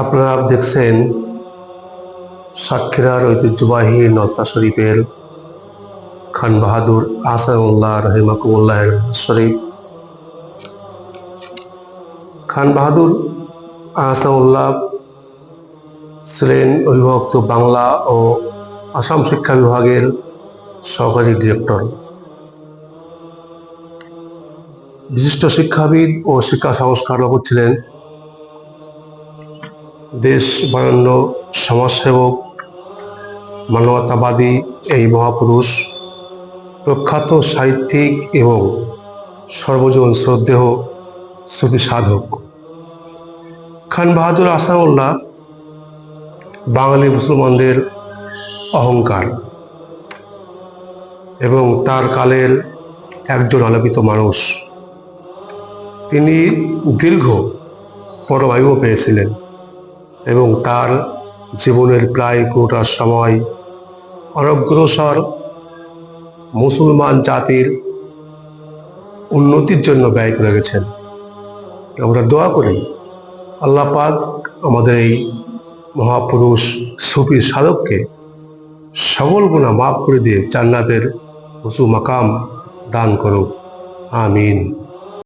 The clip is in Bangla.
আপনারা দেখছেন সাক্ষীরার ঐতিহ্যবাহী নলতা শরীফের খান বাহাদুর আহসানুল্লাহ রহিমাকুমুল্লাহের শরীফ। খান বাহাদুর আহসানুল্লাহ ছিলেন অভিভাবক বাংলা ও আসাম শিক্ষা বিভাগের সহকারী ডিরেক্টর। বিশিষ্ট শিক্ষাবিদ ও শিক্ষা সংস্কারক ছিলেন দেশ বানান্য সমাজসেবক, মানবতাবাদী এই মহাপুরুষ, প্রখ্যাত সাহিত্যিক এবং সর্বজন শ্রদ্ধেহ সুফি সাধক। খান বাহাদুর আসানুল্লাহ বাঙালি মুসলমানদের অহংকার এবং তার কালের একজন আলোকিত মানুষ। তিনি দীর্ঘ পরবায়ু পেয়েছিলেন। এবং তার জীবনের প্রায় পুরোটা সময় অনগ্রসর মুসলমান জাতির উন্নতির জন্য ব্যয় করে গেছেন। আমরা দোয়া করি, আল্লাহ পাক আমাদের এই মহাপুরুষ সুফি সাধককে সকল গুণা মাফ করে দিয়ে জান্নাতের উঁচু মাকাম দান করুক। আমিন।